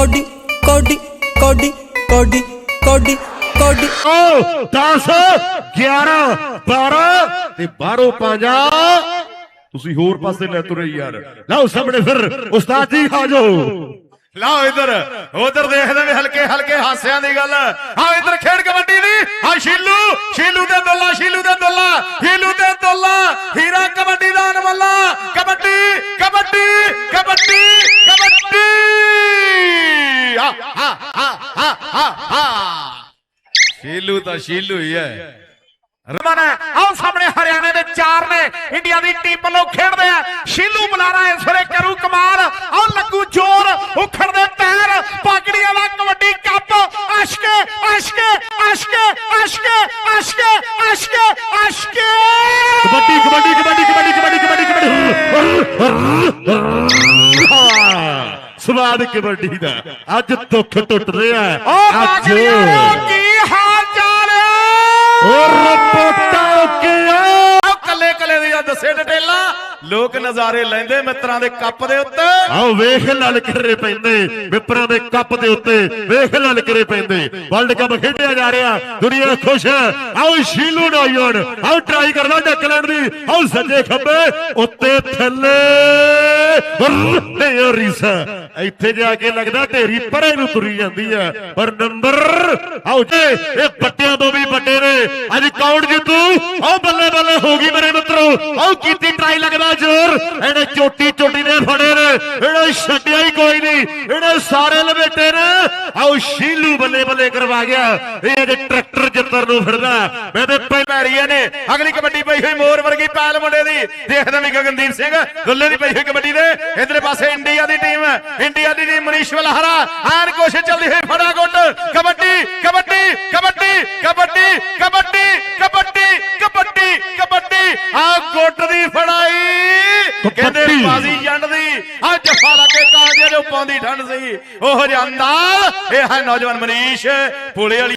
Cody ਕੋਡੀ ਕੋਡੀ ਕੋਡੀ ਕੋਡੀ ਕੋਡੀ। ਓ 10 11 12 ਤੇ 12 ਪੰਜਾ। ਤੁਸੀਂ ਹੋਰ ਪਾਸੇ ਲੈ ਤੁਰੇ ਯਾਰ। ਲਓ ਸਾਹਮਣੇ ਫਿਰ ਉਸਤਾਦ ਜੀ, ਆ ਜਾਓ। ਲਓ ਇਧਰ, ਉਧਰ ਦੇਖਦੇ ਨੇ ਹਲਕੇ ਹਲਕੇ ਹਾਸਿਆਂ ਦੀ ਗੱਲ। ਆ ਇਧਰ ਖੇਡ ਕਬੱਡੀ ਦੀ। ਆ ਸ਼ੀਲੂ ਸ਼ੀਲੂ ਦੇ ਦੁੱਲਾ, ਸ਼ੀਲੂ ਦੇ ਦੁੱਲਾ, ਸ਼ੀਲੂ ਦੇ ਦੁੱਲਾ। ਹੀਰਾ ਕਬੱਡੀ ਦਾ ਅਨਵੱਲਾ ਕਬੱਡੀ ਕਬੱਡੀ ਕਬੱਡੀ ਆ ਆ ਆ ਆ ਆ ਆ ਸ਼ੀਲੂ ਤਾਂ ਸ਼ੀਲੂ ਹੀ ਹੈ। ਰਮਨ ਆਓ ਸਾਹਮਣੇ ਹਰਿਆਣੇ ਦੇ ਚਾਰ ਨੇ ਇੰਡੀਆ ਦੀ ਟੀਮ ਵੱਲੋਂ ਖੇਡਦੇ ਆ। ਸ਼ੀਲੂ ਬੁਲਾਰਾ ਇਸ ਵੇਲੇ ਕਰੂ ਕਮਾਲ। ਆਓ ਲੱਗੂ ਜ਼ੋਰ ਉਖੜਦੇ ਪੈਰ ਪਾਗੜੀ ਵਾਲਾ ਕਬੱਡੀ ਕੱਪ। ਅਸ਼ਕ ਅਸ਼ਕ ਅਸ਼ਕ ਅਸ਼ਕ ਅਸ਼ਕ ਅਸ਼ਕ ਅਸ਼ਕ। ਕਬੱਡੀ ਕਬੱਡੀ ਕਬੱਡੀ ਕਬੱਡੀ ਕਬੱਡੀ ਕਬੱਡੀ ਕਬੱਡੀ। ਸਵਾਦ ਕਬੱਡੀ ਦਾ। ਅੱਜ ਦੁੱਖ ਟੁੱਟ ਰਿਹਾ ਓ ਅੱਜ ਕੀ ਹਾਲ ਚਾਲ ਓ ਰਪੋਟਾ ਕੀ ਆਓ ਕੱਲੇ ਕੱਲੇ ਦੀਆਂ ਦੱਸੇ ਡਿਟੇਲਾਂ। ਲੋਕ ਨਜ਼ਾਰੇ ਲੈਂਦੇ ਮਿੱਤਰਾਂ ਦੇ ਕੱਪ ਦੇ ਉੱਤੇ। ਆਓ ਵੇਖ ਲਲਕਰੇ ਪੈਂਦੇ ਵਿਪਰਾਂ ਦੇ ਕੱਪ ਦੇ ਉੱਤੇ। ਵੇਖ ਲਲਕਰੇ ਪੈਂਦੇ। ਵਰਲਡ ਕੱਪ ਖੇਡਿਆ ਜਾ ਰਿਹਾ ਦੁਨੀਆ ਖੁਸ਼ ਹੈ। ਆਓ ਸ਼ੀਲੂ ਨੌਜਵਾਨ ਆਓ ਟਰਾਈ ਕਰਦਾ ਡੱਕ ਲੈਣ ਦੀ। ਆਓ ਸੱਜੇ ਖੱਬੇ ਉੱਤੇ ਥੱਲੇ। ਤੇ ਰੀਸਾ। ਇੱਥੇ ਜਾ ਕੇ ਲੱਗਦਾ ਢੇਰੀ ਪਰੇ ਨੂੰ ਤੁਰੀ ਜਾਂਦੀ ਹੈ ਪਰ ਨੰਬਰ, ਆਓ ਜੀ, ਇਹ ਬੱਟਿਆਂ ਤੋਂ ਵੀ ਵੱਡੇ ਨੇ। ਅੱਜ ਕੌਣ ਜਿੱਤੂ? ਆਓ, ਬੱਲੇ ਬੱਲੇ, ਹੋ ਗਈ ਮੇਰੇ ਮਿੱਤਰੋ। ਆਓ, ਕੀਤੀ ਟਰਾਈ ਲੱਗਦਾ ਜ਼ੋਰ। ਇਹਨੇ ਚੋਟੀ ਚੋਟੀ ਨੇ ਫੜੇ ਨੇ। ਇਹਨੇ ਛੱਡਿਆ ਹੀ ਕੋਈ ਨਹੀਂ। ਇਹਨੇ ਸਾਰੇ ਲਵੇਟੇ ਨੇ। ਆਓ, ਸ਼ੀਲੂ ਬੱਲੇ ਬੱਲੇ ਕਰਵਾ ਗਿਆ। ਇਹ ਅਜੇ ਟਰੈਕਟਰ ਜਿੱਤਰ ਨੂੰ ਫਿਰਦਾ। ਮੈਂ ਤੇ ਪਹਿਲਾਂ ਪੈਰੀਏ ਨੇ। ਅਗਲੀ ਕਬੱਡੀ ਪਈ ਹੋਈ ਮੋਰ ਵਰਗੀ ਪੈਲ ਮੁੰਡੇ ਦੀ। ਦੇਖਦੇ ਵੀ ਗਗਨਦੀਪ ਸਿੰਘ ਗੁੱਲੇ ਦੀ ਪਈ ਹੋਈ ਕਬੱਡੀ ਦੇ। ਇਧਰੇ ਪਾਸੇ ਇੰਡੀਆ ਦੀ ਟੀਮ ਇੰਡੀਆ ਦੀ ਟੀਮ ਮਨੀਸ਼ ਵਲਹਰਾ। ਆਨ ਕੋਸ਼ਿਸ਼ ਚੱਲਦੀ ਹੋਈ ਫੜਾ ਗੁੱਟ ਕਬੱਡੀ ਕਬੱਡੀ ਕਬੱਡੀ ਕਬੱਡੀ ਕਬੱਡੀ ਕਬੱਡੀ ਕਬੱਡੀ ਕਬੱਡੀ। ਆ ਗੁੱਟ ਦੀ ਫੜਾਈ। ਕਹਿੰਦੇ। ਬਾਜ਼ੀ ਜੰਡ ਦੀ। ਆ ਜੱਫਾ ਲਾ ਕੇ ਕਾਲਜੇ ਦੇ ਪਾਉਂਦੀ ਠੰਡ ਸੀ। ਉਹ ਜਾਂਦਾ ਇਹ ਹੈ ਨੌਜਵਾਨ ਮਨੀਸ਼। ਪੁਲੇ ਵਾਲੀ